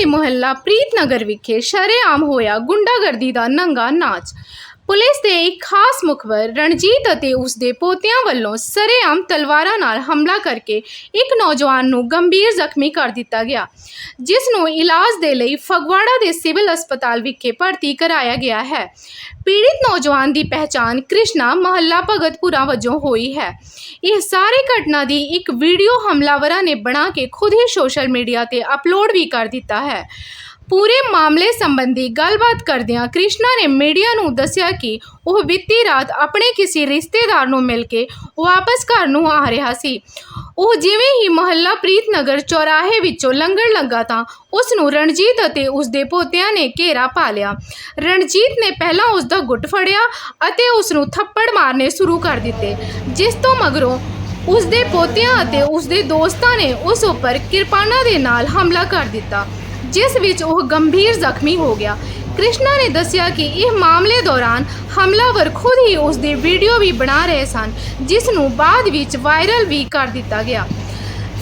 ਦੇ ਮੁਹੱਲਾ ਪ੍ਰੀਤਨਗਰ ਵਿਖੇ ਸ਼ਰੇਆਮ ਹੋਇਆ ਗੁੰਡਾਗਰਦੀ ਦਾ ਨੰਗਾ ਨਾਚ। ਪੁਲਿਸ ਦੇ ਇੱਕ ਖਾਸ ਮੁਖਬਰ ਰਣਜੀਤ ਅਤੇ ਉਸ ਦੇ ਪੋਤਿਆਂ ਵੱਲੋਂ ਸਰੇਆਮ ਤਲਵਾਰਾਂ ਨਾਲ ਹਮਲਾ ਕਰਕੇ ਇੱਕ ਨੌਜਵਾਨ ਨੂੰ ਗੰਭੀਰ ਜ਼ਖਮੀ ਕਰ ਦਿੱਤਾ ਗਿਆ, ਜਿਸ ਨੂੰ ਇਲਾਜ ਦੇ ਲਈ ਫਗਵਾੜਾ ਦੇ ਸਿਵਲ ਹਸਪਤਾਲ ਵਿਖੇ ਭਰਤੀ ਕਰਾਇਆ ਗਿਆ ਹੈ। ਪੀੜਿਤ ਨੌਜਵਾਨ ਦੀ ਪਹਿਚਾਣ ਕ੍ਰਿਸ਼ਨਾ ਮਹੱਲਾ ਭਗਤਪੁਰਾ ਵਜੋਂ ਹੋਈ ਹੈ। ਇਹ ਸਾਰੇ ਘਟਨਾ ਦੀ ਇੱਕ ਵੀਡੀਓ ਹਮਲਾਵਰਾਂ ਨੇ ਬਣਾ ਕੇ ਖੁਦ ਹੀ ਸੋਸ਼ਲ ਮੀਡੀਆ ਤੇ ਅਪਲੋਡ ਵੀ ਕਰ ਦਿੱਤਾ ਹੈ। ਪੂਰੇ ਮਾਮਲੇ ਸੰਬੰਧੀ ਗੱਲਬਾਤ ਕਰਦਿਆਂ ਕ੍ਰਿਸ਼ਨਾ ਨੇ ਮੀਡੀਆ ਨੂੰ ਦੱਸਿਆ ਕਿ ਉਹ ਬੀਤੀ ਰਾਤ ਆਪਣੇ ਕਿਸੇ ਰਿਸ਼ਤੇਦਾਰ ਨੂੰ ਮਿਲ ਕੇ ਵਾਪਸ ਘਰ ਨੂੰ ਆ ਰਿਹਾ ਸੀ। ਉਹ ਜਿਵੇਂ ਹੀ ਮੁਹੱਲਾ ਪ੍ਰੀਤਨਗਰ ਚੌਰਾਹੇ ਵਿੱਚੋਂ ਲੰਘਣ ਲੱਗਾ ਤਾਂ ਉਸ ਨੂੰ ਰਣਜੀਤ ਅਤੇ ਉਸ ਦੇ ਪੋਤਿਆਂ ਨੇ ਘੇਰਾ ਪਾ ਲਿਆ। ਰਣਜੀਤ ਨੇ ਪਹਿਲਾਂ ਉਸ ਦਾ ਗੁੱਟ ਫੜਿਆ ਅਤੇ ਉਸ ਨੂੰ ਥੱਪੜ ਮਾਰਨੇ ਸ਼ੁਰੂ ਕਰ ਦਿੱਤੇ, ਜਿਸ ਤੋਂ ਮਗਰੋਂ ਉਸ ਦੇ ਪੋਤਿਆਂ ਅਤੇ ਉਸ ਦੇ ਦੋਸਤਾਂ ਨੇ ਉਸ ਉੱਪਰ ਕਿਰਪਾਨਾਂ ਦੇ ਨਾਲ ਹਮਲਾ ਕਰ ਦਿੱਤਾ। ਜਿਸ ਵਿੱਚ ਉਹ ਗੰਭੀਰ ਜ਼ਖਮੀ ਹੋ ਗਿਆ। ਕ੍ਰਿਸ਼ਨਾ ਨੇ ਦੱਸਿਆ ਕਿ ਇਹ ਮਾਮਲੇ ਦੌਰਾਨ ਹਮਲਾਵਰ ਖੁਦ ਹੀ ਉਸ ਦੀ ਵੀਡੀਓ ਵੀ ਬਣਾ ਰਹੇ ਸਨ, ਜਿਸ ਨੂੰ ਬਾਅਦ ਵਿੱਚ ਵਾਇਰਲ ਵੀ ਕਰ ਦਿੱਤਾ ਗਿਆ।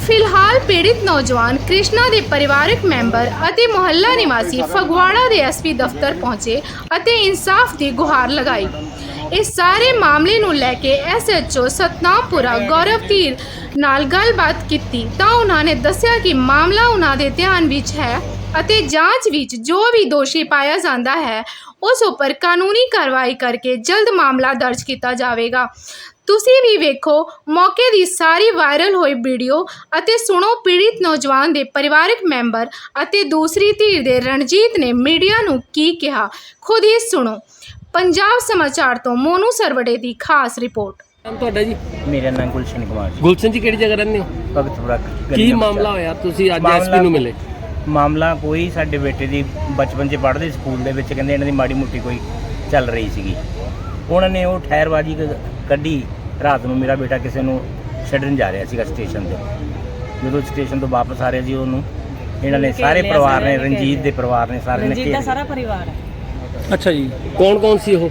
ਫਿਲਹਾਲ ਪੀੜਿਤ ਨੌਜਵਾਨ ਕ੍ਰਿਸ਼ਨਾ ਦੇ ਪਰਿਵਾਰਕ ਮੈਂਬਰ ਅਤੇ ਮੁਹੱਲਾ ਨਿਵਾਸੀ ਫਗਵਾੜਾ ਦੇ ਐਸਪੀ ਦਫ਼ਤਰ ਪਹੁੰਚੇ ਅਤੇ ਇਨਸਾਫ ਦੀ ਗੁਹਾਰ ਲਗਾਈ। ਇਸ ਸਾਰੇ ਮਾਮਲੇ ਨੂੰ ਲੈ ਕੇ ਐਸਐਚਓ ਸਤਨਾਮਪੁਰਾ ਗੌਰਵ ਧੀਰ ਨਾਲ ਗੱਲਬਾਤ ਕੀਤੀ ਤਾਂ ਉਹਨਾਂ ਨੇ ਦੱਸਿਆ ਕਿ ਮਾਮਲਾ ਉਹਨਾਂ ਦੇ ਧਿਆਨ ਵਿੱਚ ਹੈ ਅਤੇ ਜਾਂਚ ਵਿੱਚ ਜੋ ਵੀ ਦੋਸ਼ੀ ਪਾਇਆ ਜਾਂਦਾ ਹੈ, ਉਸ ਉੱਪਰ ਕਾਨੂੰਨੀ ਕਾਰਵਾਈ ਕਰਕੇ ਜਲਦ ਮਾਮਲਾ ਦਰਜ ਕੀਤਾ ਜਾਵੇਗਾ। ਤੁਸੀਂ ਵੀ ਵੇਖੋ, ਮੌਕੇ ਦੀ ਸਾਰੀ ਵਾਇਰਲ ਹੋਈ ਵੀਡੀਓ ਅਤੇ ਸੁਣੋ ਪੀੜਿਤ ਨੌਜਵਾਨ ਦੇ ਪਰਿਵਾਰਕ ਮੈਂਬਰ ਅਤੇ ਦੂਸਰੀ ਧਿਰ ਦੇ ਰਣਜੀਤ ਨੇ ਮੀਡੀਆ ਨੂੰ ਕੀ ਕਿਹਾ, ਖੁਦ ਹੀ ਸੁਣੋ। ਪੰਜਾਬ ਸਮਾਚਾਰ ਤੋਂ ਮੋਨੂ ਸਰਵੜੇ ਦੀ ਖਾਸ ਰਿਪੋਰਟ। ਨਾਮ ਤੁਹਾਡਾ ਜੀ? ਮੇਰਾ ਨਾਮ ਗੁਲਸ਼ਨ ਕੁਮਾਰ ਜੀ। ਗੁਲਸ਼ਨ ਜੀ ਕਿਹੜੀ ਜਗ੍ਹਾ ਰਹਿੰਦੇ ਹੋ? ਭਗਤਪੁਰਾ ਕੀ ਮਾਮਲਾ। ਹੋਇਆ? ਤੁਸੀਂ ਅੱਜ ਐਸਪੀ ਨੂੰ ਮਿਲੇ। ਮਾਮਲਾ ਕੋਈ ਸਾਡੇ ਬੇਟੇ ਦੀ ਬਚਪਨ 'ਚ ਪੜ੍ਹਦੇ ਸਕੂਲ ਦੇ ਵਿੱਚ ਕਹਿੰਦੇ ਇਹਨਾਂ ਦੀ ਮਾੜੀ ਮੁੱਟੀ ਕੋਈ ਚੱਲ ਰਹੀ ਸੀਗੀ। ਉਹਨਾਂ ਨੇ ਉਹ ਠਹਿਰਬਾਜੀ ਕ- ਕੱਢੀ। ਰਾਤ ਨੂੰ ਮੇਰਾ ਬੇਟਾ ਕਿਸੇ ਨੂੰ ਛੱਡਣ ਜਾ ਰਿਹਾ ਸੀਗਾ ਸਟੇਸ਼ਨ ਤੇ। ਜਦੋਂ ਸਟੇਸ਼ਨ ਤੋਂ ਵਾਪਸ ਆ ਰਿਹਾ ਜੀ ਉਹਨੂੰ ਇਹਨਾਂ ਨੇ ਸਾਰੇ ਪਰਿਵਾਰ ਨੇ ਰਣਜੀਤ ਦੇ ਪਰਿਵਾਰ ਨੇ ਸਾਰੇ ਨੇ ਰਣਜੀਤ ਦਾ ਸਾਰਾ ਪਰਿਵਾਰ ਹੈ। ਅੱਛਾ ਜੀ। ਕੌਣ ਕੌਣ ਸੀ ਉਹ?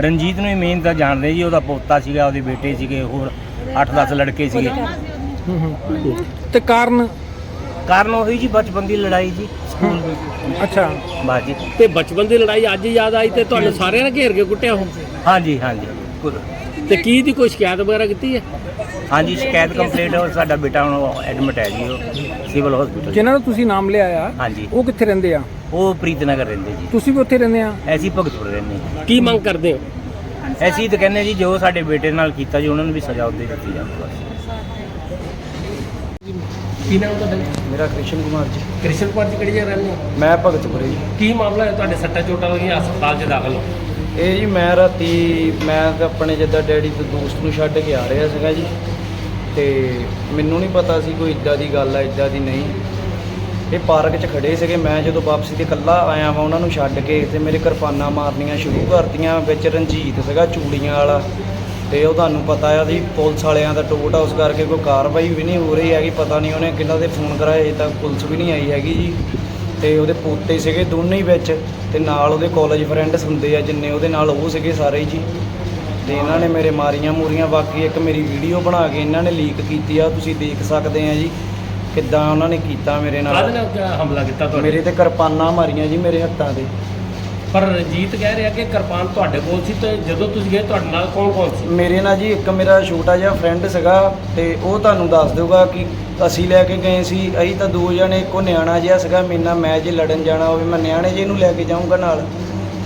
ਰਣਜੀਤ ਨੂੰ ਹੀ ਮੇਨ ਤਾਂ ਜਾਣਦੇ ਜੀ ਉਹਦਾ ਪੋਤਾ ਸੀਗਾ ਉਹਦੇ ਬੇਟੇ ਸੀਗੇ ਹੋਰ 8-10 ਲੜਕੇ ਸੀਗੇ। ਤੇ ਕਾਰਨ? ਕਾਰਨ ਉਹੀ ਜੀ ਬਚਪਨ ਦੀ ਲੜਾਈ ਜੀ। ਸਕੂਲ ਵਿੱਚ ਅੱਛਾ ਬਾਜੀ ਤੇ ਬਚਪਨ ਦੀ ਲੜਾਈ ਅੱਜ ਯਾਦ ਆਈ ਤੇ ਤੁਹਾਨੂੰ ਸਾਰਿਆਂ ਨੇ ਘੇਰ ਕੇ ਕੁੱਟਿਆ ਉਹ ਹਾਂਜੀ ਹਾਂਜੀ ਤੇ ਕੀ ਦੀ ਕੋਈ ਸ਼ਿਕਾਇਤ ਵਗੈਰਾ ਕੀਤੀ ਹੈ? ਹਾਂਜੀ ਸ਼ਿਕਾਇਤ ਕੰਪਲੀਟ ਹੋ ਸਾਡਾ ਬੇਟਾ ਹੁਣ ਐਡਮਿਟ ਹੈ ਜੀ ਉਹ ਸਿਵਲ ਹਸਪੀਟਲ ਜਿਨ੍ਹਾਂ ਦਾ ਤੁਸੀਂ ਨਾਮ ਲਿਆ ਆ ਹਾਂਜੀ। ਉਹ ਕਿੱਥੇ ਰਹਿੰਦੇ ਆ? ਉਹ ਪ੍ਰੀਤਨਗਰ ਰਹਿੰਦੇ ਜੀ। ਤੁਸੀਂ ਵੀ ਉੱਥੇ ਰਹਿੰਦੇ ਆ? ਐਸੀ ਭਗਤਪੁਰ ਰਹਿੰਦੇ ਜੀ ਕੀ ਮੰਗ ਕਰਦੇ ਹੋ? ਐਸੀ ਤਾਂ ਕਹਿੰਦੇ ਜੀ ਜੋ ਸਾਡੇ ਬੇਟੇ ਨਾਲ ਕੀਤਾ ਜੀ ਉਹਨਾਂ ਨੂੰ ਵੀ ਸਜ਼ਾ ਉਹਦੇ ਦਿੱਤੀ ਜਾਵੇ ਬਸ। ਕੀ ਨਾਮ ਤੁਹਾਡਾ ਮੇਰਾ ਕ੍ਰਿਸ਼ਨ ਕੁਮਾਰ ਜੀ। ਕ੍ਰਿਸ਼ਨ ਕੁਮਾਰ ਜੀ ਕਿਹੜੀ ਜਗ੍ਹਾ ਰਹਿੰਦੇ ਹੋ? ਮੈਂ ਭਗਤਪੁਰੇ ਜੀ। ਕੀ ਮਾਮਲਾ ਹੈ ਤੁਹਾਡੇ ਸੱਟਾਂ ਚੋਟਾਂ ਲੱਗੀਆਂ ਹਸਪਤਾਲ 'ਚ ਦਾਖਲ ਹੋ? ਇਹ ਜੀ ਮੈਂ ਰਾਤੀ ਮੈਂ ਤਾਂ ਆਪਣੇ ਜਿੱਦਾਂ ਡੈਡੀ ਤੇ ਦੋਸਤ ਨੂੰ ਛੱਡ ਕੇ ਆ ਰਿਹਾ ਸੀਗਾ ਜੀ। ਤੇ ਮੈਨੂੰ ਨਹੀਂ ਪਤਾ ਸੀ ਕੋਈ ਇਦਾਂ ਦੀ ਗੱਲ ਆ ਇਦਾਂ ਦੀ ਨਹੀਂ। ਇਹ ਪਾਰਕ 'ਚ ਖੜੇ ਸੀਗੇ। ਮੈਂ ਜਦੋਂ ਵਾਪਸੀ ਤੇ ਇਕੱਲਾ ਆਇਆ ਵਾਂ, ਉਹਨਾਂ ਨੂੰ ਛੱਡ ਕੇ ਤੇ ਮੇਰੇ ਕਿਰਪਾਨਾਂ ਮਾਰਨੀਆਂ ਸ਼ੁਰੂ ਕਰਤੀਆਂ, ਵਿੱਚ ਰਣਜੀਤ ਸੀਗਾ ਚੂੜੀਆਂ ਵਾਲਾ। ਤੇ ਉਹ ਤੁਹਾਨੂੰ ਪਤਾ ਆ ਜੀ ਪੁਲਿਸ ਵਾਲਿਆਂ ਦਾ ਟੋਟ ਹਾਊਸ ਕਰਕੇ ਕੋਈ ਕਾਰਵਾਈ ਵੀ ਨਹੀਂ ਹੋ ਰਹੀ ਹੈਗੀ, ਪਤਾ ਨਹੀਂ ਉਹਨੇ ਕਿੰਨਾ ਦੇ ਫੋਨ ਕਰਾਏ, ਅਜੇ ਤੱਕ ਪੁਲਿਸ ਵੀ ਨਹੀਂ ਆਈ ਹੈਗੀ ਜੀ। ਤੇ ਉਹਦੇ ਪੋਤੇ ਸੀਗੇ ਦੋਨੇ ਹੀ ਵਿੱਚ, ਤੇ ਨਾਲ ਉਹਦੇ ਕਾਲਜ ਫਰੈਂਡਸ ਹੁੰਦੇ ਆ ਜਿੰਨੇ, ਉਹਦੇ ਨਾਲ ਉਹ ਸੀਗੇ ਸਾਰੇ ਜੀ। ਤੇ ਇਹਨਾਂ ਨੇ ਮੇਰੇ ਮਾਰੀਆਂ ਮੂਰੀਆਂ, ਬਾਕੀ ਇੱਕ ਮੇਰੀ ਵੀਡੀਓ ਬਣਾ ਕੇ ਇਹਨਾਂ ਨੇ ਲੀਕ ਕੀਤੀ ਆ, ਤੁਸੀਂ ਦੇਖ ਸਕਦੇ ਆ ਜੀ। ਕਿੱਦਾਂ ਉਹਨਾਂ ਨੇ ਕੀਤਾ ਮੇਰੇ ਕਾਹਦੇ ਨਾਲ ਨਾਲ ਕਿਆ ਹਮਲਾ ਕੀਤਾ ਤੁਹਾਡੇ? ਮੇਰੇ ਤੇ ਕਿਰਪਾਨਾਂ ਮਾਰੀਆਂ ਜੀ ਮੇਰੇ ਹੱਥਾਂ ਤੇ। ਪਰ ਰਣਜੀਤ ਕਹਿ ਰਿਹਾ ਕਿ ਕਿਰਪਾਨ ਤੁਹਾਡੇ ਕੋਲ ਸੀ ਤੇ ਜਦੋਂ ਤੁਸੀਂ ਗਏ ਤੁਹਾਡੇ ਨਾਲ ਕੌਣ ਕੌਣ ਸੀ? ਮੇਰੇ ਨਾਲ ਜੀ ਇੱਕ ਮੇਰਾ ਛੋਟਾ ਜਿਹਾ ਫਰੈਂਡ ਸੀਗਾ ਤੇ ਉਹ ਤੁਹਾਨੂੰ ਦੱਸ ਦੇਊਗਾ ਕਿ ਅਸੀਂ ਲੈ ਕੇ ਗਏ ਸੀ ਅਸੀਂ ਤਾਂ ਦੋ ਜਣੇ ਇੱਕੋ ਨਿਆਣਾ ਜਿਹਾ ਸੀਗਾ ਮੇਰੇ ਨਾਲ ਮੈਂ ਜੇ ਲੜਨ ਜਾਣਾ ਹੋਵੇ ਮੈਂ ਨਿਆਣੇ ਜੇ ਨੂੰ ਲੈ ਕੇ ਜਾਊਂਗਾ ਨਾਲ।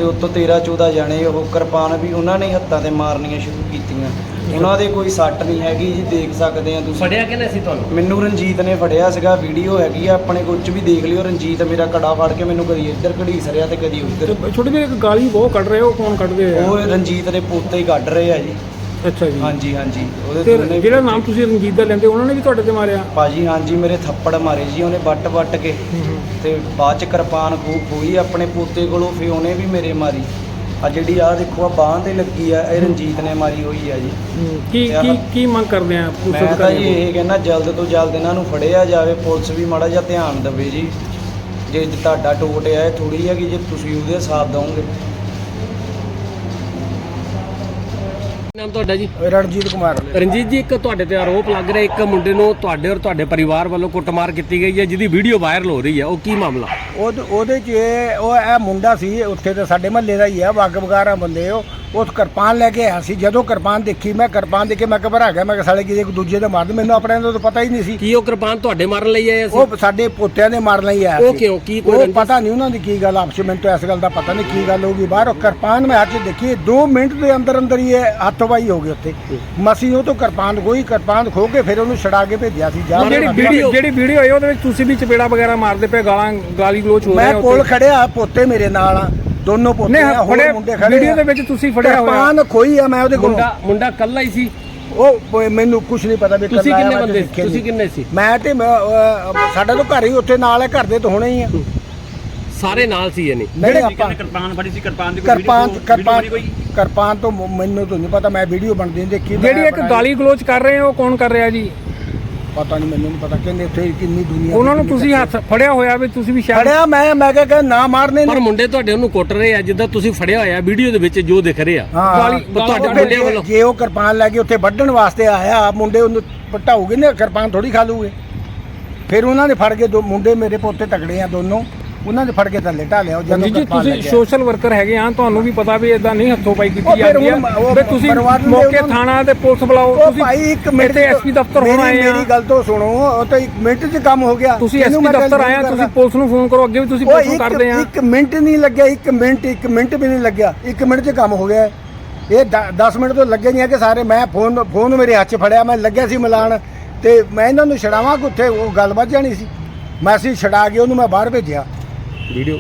ਤੇ ਉੱਤੋਂ 13 14 ਜਾਣੇ ਉਹ ਕਿਰਪਾਨ ਵੀ ਉਹਨਾਂ ਨੇ ਹੀ ਹੱਥਾਂ ਤੇ ਮਾਰਨੀਆਂ ਸ਼ੁਰੂ ਕੀਤੀਆਂ। ਉਹਨਾਂ ਦੇ ਕੋਈ ਸੱਟ ਨਹੀਂ ਹੈਗੀ ਜੀ ਦੇਖ ਸਕਦੇ ਆ ਤੁਸੀਂ। ਫੜਿਆ ਕਿਹਨੇ ਸੀ ਤੁਹਾਨੂੰ? ਮੈਨੂੰ ਰਣਜੀਤ ਨੇ ਫੜਿਆ ਸੀਗਾ ਵੀਡੀਓ ਹੈਗੀ ਆ ਆਪਣੇ ਕੋਲ ਚ ਵੀ ਦੇਖ ਲਿਓ। ਰਣਜੀਤ ਮੇਰਾ ਕੜਾ ਫੜ ਕੇ ਮੈਨੂੰ ਕਦੀ ਇੱਧਰ ਘੜੀਸ ਰਿਹਾ ਤੇ ਕਦੀ ਉੱਧਰ। ਛੋਟੇ ਵੀਰ ਇੱਕ ਗਾਲੀ ਬਹੁਤ ਕੱਢ ਰਹੇ ਹੋ ਕੌਣ ਕੱਢਦੇ ਆ? ਉਹ ਰਣਜੀਤ ਦੇ ਪੋਤੇ ਹੀ ਕੱਢ ਰਹੇ ਆ ਜੀ। ਅੱਛਾ ਜੀ। ਹਾਂਜੀ ਹਾਂਜੀ। ਉਹਦੇ ਤੇ ਦੋਨੇ ਜਿਹੜਾ ਨਾਮ ਤੁਸੀਂ ਰਣਜੀਤ ਦਾ ਲੈਂਦੇ ਉਹਨਾਂ ਨੇ ਵੀ ਤੁਹਾਡੇ ਤੇ ਮਾਰਿਆ? ਭਾਜੀ ਹਾਂਜੀ ਮੇਰੇ ਥੱਪੜ ਮਾਰੇ ਜੀ ਉਹਨੇ ਵੱਟ ਵੱਟ ਕੇ। ਤੇ ਬਾਅਦ ਚ ਕਿਰਪਾਨ ਖੂ ਖੋਈ ਆਪਣੇ ਪੋਤੇ ਕੋਲੋਂ ਫਿਰ ਉਹਨੇ ਵੀ ਮੇਰੇ ਮਾਰੀ। ਆ ਜਿਹੜੀ ਆ ਦੇਖੋ ਆ ਬਾਹਾਂ ਤੇ ਲੱਗੀ ਆ ਇਹ ਰਣਜੀਤ ਨੇ ਮਾਰੀ ਹੋਈ ਆ ਜੀ। ਕੀ ਤੇ ਆਹ- ਕੀ ਕੀ ਮੰਗ ਕਰਦੇ ਆ ਪੁਲਿਸ ਮੈਂ ਤਾਂ ਜੀ? ਇਹ ਕਹਿੰਦਾ ਜਲਦ ਤੋਂ ਜਲਦ ਇਹਨਾਂ ਨੂੰ ਫੜਿਆ ਜਾਵੇ ਪੁਲਿਸ ਵੀ ਮਾੜਾ ਜਿਹਾ ਧਿਆਨ ਦੇਵੇ ਜੀ। ਜੇ ਤੁਹਾਡਾ ਟੋਟ ਆ ਇਹ ਥੋੜੀ ਹੈ ਕਿ ਜੇ ਤੁਸੀਂ ਉਹਦੇ ਸਾਥ ਦਵੋਗੇ ਨਾਮ ਤੁਹਾਡਾ ਜੀ? ਰਣਜੀਤ ਕੁਮਾਰ ਰਣਜੀਤ ਜੀ ਇੱਕ ਤੁਹਾਡੇ ਤੇ ਆਰੋਪ ਲੱਗ ਰਿਹਾ ਇੱਕ ਮੁੰਡੇ ਨੂੰ ਤੁਹਾਡੇ ਔਰ ਤੁਹਾਡੇ ਪਰਿਵਾਰ ਵੱਲੋਂ ਕੁੱਟਮਾਰ ਕੀਤੀ ਗਈ ਹੈ ਜਿਹਦੀ ਵੀਡੀਓ ਵਾਇਰਲ ਹੋ ਰਹੀ ਹੈ। ਉਹ ਕੀ ਮਾਮਲਾ? ਉਹ ਉਹਦੇ ਚ ਇਹ- ਉਹ ਇਹ ਮੁੰਡਾ ਸੀ ਉੱਥੇ ਤੇ ਸਾਡੇ ਮਹੱਲੇ ਦਾ ਹੀ ਹੈ ਵਾਗ ਵਗਾਰਾ ਬੰਦੇ ਉਹ। ਉਹ ਕਿਰਪਾਨ ਲੈ ਕੇ ਆਇਆ ਸੀ। ਜਦੋਂ ਕਿਰਪਾਨ ਦੇਖੀ ਮੈਂ ਕਿਰਪਾਨ ਦੇਖ ਕੇ ਮੈਂ ਘਬਰਾ ਗਿਆ। ਮੈਂ ਕਿ ਸਾਲੇ ਕਿਸੇ ਇੱਕ ਦੂਜੇ ਦੇ ਮਾਰਦੇ ਮੈਨੂੰ ਆਪਣੇ ਦਾ ਤਾਂ ਪਤਾ ਹੀ ਨਹੀਂ ਸੀ। ਕੀ ਉਹ ਕਿਰਪਾਨ ਤੁਹਾਡੇ ਮਾਰਨ ਲਈ ਆਇਆ ਸੀ? ਉਹ ਸਾਡੇ ਪੋਤਿਆਂ ਦੇ ਮਾਰਨ ਲਈ ਆਇਆ ਉਹ ਸੀ। ਕਿਉਂ? ਕੀ ਕੋਈ ਉਹ ਰੰਜਿਸ਼? ਪਤਾ ਨਹੀਂ ਉਹਨਾਂ ਦੀ ਕੀ ਗੱਲ ਆਪਸ ਵਿੱਚ ਮੈਨੂੰ ਤਾਂ ਇਸ ਗੱਲ ਦਾ ਪਤਾ ਨਹੀਂ ਕੀ ਗੱਲ ਹੋਊਗੀ ਬਾਹਰ। ਉਹ ਕਿਰਪਾਨ ਮੈਂ 'ਚ ਦੇਖੀ 2 ਮਿੰਟ ਦੇ ਅੰਦਰ ਅੰਦਰ ਹੀ ਇਹ ਹੱਥਵਾਈ ਹੋ ਗਈ ਉੱਥੇ। ਮਸੀਂ ਉਹ ਤੋਂ ਕਿਰਪਾਨ ਕੋਈ ਕਿਰਪਾਨ ਖੋ ਕੇ ਫਿਰ ਉਹਨੂੰ ਛੜਾ ਕੇ ਭੇਜਿਆ ਸੀ। ਜਾ ਜਿਹੜੀ ਵੀਡੀਓ ਜਿਹੜੀ ਵੀਡੀਓ ਹੈ ਉਹਦੇ ਵਿੱਚ ਤੁਸੀਂ ਵੀ ਚਪੇੜਾ ਵਗੈਰਾ ਮਾਰਦੇ ਪਏ ਗਾਲਾਂ ਗਾਲੀ ਗਲੋਚ ਹੋ ਮੈਂ ਕੋਲ ਖੜਿਆ ਪੋਤੇ ਮੇਰੇ ਨਾਲ ਆ ਦੋਨੋਂ ਪੋਤੇ ਆ ਹੋਰ ਮੁੰਡੇ ਖੜੇ ਵੀਡੀਓ। ਦੇ ਵਿੱਚ ਤੁਸੀਂ ਫੜਿਆ ਹੋਇਆ। ਕਿਰਪਾਨ ਖੋਈ ਆ ਮੈਂ ਉਹਦੇ ਕੋਲ। ਮੁੰਡਾ ਮੁੰਡਾ ਕੱਲਾ ਹੀ ਸੀ? ਉਹ ਮੈਨੂੰ ਕੁਝ ਨਹੀਂ ਪਤਾ ਵੀ ਤੁਸੀਂ ਕਿੰਨੇ ਬੰਦੇ ਤੁਸੀਂ। ਕਿੰਨੇ ਸੀ? ਮੈਂ ਤੇ ਸਾਡਾ ਤਾਂ ਘਰ ਹੀ ਉੱਥੇ ਨਾਲ ਹੈ ਘਰ ਦੇ ਤਾਂ ਹੋਣੇ ਹੀ ਆ। ਸਾਰੇ ਨਾਲ ਸੀ ਯਾਨੀ ਨਹੀਂ। ਆਪਾਂ ਕਿਰਪਾਨ ਫੜੀ ਸੀ ਕਿਰਪਾਨ ਦੀ ਕਿਰਪਾਨ ਕਿਰਪਾਨ ਕਿਰਪਾਨ ਤੋਂ ਮੈਨੂੰ ਤਾਂ ਨਹੀਂ ਪਤਾ ਮੈਂ ਵੀਡੀਓ ਬਣਦੀ ਦੇਖੀ ਜਿਹੜੀ ਇੱਕ। ਗਾਲੀ ਗਲੋਚ ਕਰ ਰਹੇ ਹੋ ਉਹ ਕੌਣ ਕਰ ਰਿਹਾ ਜੀ? ਪਤਾ ਨਹੀਂ ਮੈਨੂੰ ਨਹੀਂ ਪਤਾ। ਕਿੰਨੇ ਉੱਥੇ ਕਿੰਨੀ ਦੁਨੀਆ ਉਹਨਾਂ ਨੂੰ ਤੁਸੀਂ ਹੱਥ ਫੜਿਆ ਹੋਇਆ ਵੀ ਤੁਸੀਂ ਵੀ ਸ਼ਾਇਦ ਫੜਿਆ ਮੈਂ ਮੈਂ ਕਿਹਾ ਕਿ ਨਾ ਮਾਰਨੇ ਪਰ ਮੁੰਡੇ ਤੁਹਾਡੇ ਉਹਨੂੰ ਕੁੱਟ ਰਹੇ ਆ ਜਿੱਦਾਂ ਤੁਸੀਂ ਫੜਿਆ ਹੋਇਆ ਵੀਡੀਓ ਦੇ ਵਿੱਚ ਜੋ ਦਿਖ ਰਿਹਾ ਹਾਂ। ਤੁਹਾਡੇ ਜੇ- ਵੱਲੋਂ ਜੇ ਉਹ ਕਿਰਪਾਨ ਲੈ ਕੇ ਉੱਥੇ ਵੱਢਣ ਵਾਸਤੇ ਆਇਆ ਮੁੰਡੇ ਉਹਨੂੰ ਪਟਾਉਗੇ ਨਾ ਕਿਰਪਾਨ ਥੋੜੀ ਖਾ ਲੂਗੇ। ਫਿਰ ਉਹਨਾਂ ਨੇ ਫੜ ਕੇ ਦੋ ਮੁੰਡੇ ਮੇਰੇ ਪੋਤੇ ਤਕੜੇ ਆ ਦੋਨੋਂ। ਉਹਨਾਂ ਨੇ ਫੜ ਕੇ ਥੱਲੇ ਢਾਲਿਆ ਉਹ ਜਦੋਂ ਜੀ ਜੀ ਕਿਰਪਾਨ ਤੁਸੀਂ। ਸੋਸ਼ਲ ਵਰਕਰ ਹੈਗੇ ਆ ਤੁਹਾਨੂੰ ਵੀ ਪਤਾ ਵੀ ਇਦਾਂ ਨਹੀਂ ਹੱਥੋਂ ਪਾਈ ਉਹ ਕੀਤੀ ਫਿਰ ਜਾਂਦੀ ਹੁਣ ਹੈ ਉਹ ਵੀ ਤੁਸੀਂ ਪਰਿਵਾਰ ਮੌਕੇ ਥਾਣਾ ਤੇ ਪੁਲਿਸ ਬੁਲਾਓ ਉਹ ਤੁਸੀਂ ਭਾਈ ਇੱਕ ਮਿੰਟ ਇੱਥੇ ਐਸਪੀ ਦਫ਼ਤਰ ਮੇਰੀ- ਹੋਣਾ ਆ। ਮੇਰੀ ਗੱਲ ਤੋਂ ਸੁਣੋ ਉਹ ਤਾਂ ਇੱਕ ਮਿੰਟ 'ਚ ਕੰਮ ਹੋ ਗਿਆ। ਤੁਸੀਂ ਇਹਨੂੰ ਐਸਪੀ ਮੈਂ ਗੱਲ ਦਫ਼ਤਰ ਆਏ ਆ ਤੁਸੀਂ। ਪੁਲਿਸ ਨੂੰ ਫੋਨ ਕਰੋ ਅੱਗੇ ਵੀ ਤੁਸੀਂ ਪੁਲਿਸ ਨੂੰ ਕਰਦੇ ਆ। ਇੱਕ ਮਿੰਟ ਨਹੀਂ ਲੱਗਿਆ ਇੱਕ ਮਿੰਟ ਇੱਕ ਮਿੰਟ ਵੀ ਨਹੀਂ ਲੱਗਿਆ। ਇੱਕ ਮਿੰਟ 'ਚ ਕੰਮ ਹੋ ਗਿਆ। ਇਹ 10 ਮਿੰਟ ਤੋਂ ਲੱਗੇ ਨਹੀਂ ਹੈ ਕਿ ਸਾਰੇ। ਮੈਂ ਫੋਨ ਫੋਨ ਮੇਰੇ ਹੱਥ 'ਚ ਫੜਿਆ ਮੈਂ ਲੱਗਿਆ ਸੀ ਮਿਲਾਣ ਤੇ ਮੈਂ ਇਹਨਾਂ ਨੂੰ ਛਡਾਵਾਂ ਕਿ ਉੱਥੇ ਉਹ ਗੱਲ ਵੱਜ ਜਾਣੀ ਸੀ। ਮੈਂ ਸੀ ਛਡਾ ਕੇ ਉਹਨੂੰ ਮੈਂ ਬਾਹਰ ਭੇਜਿਆ। ਵੀਡੀਓ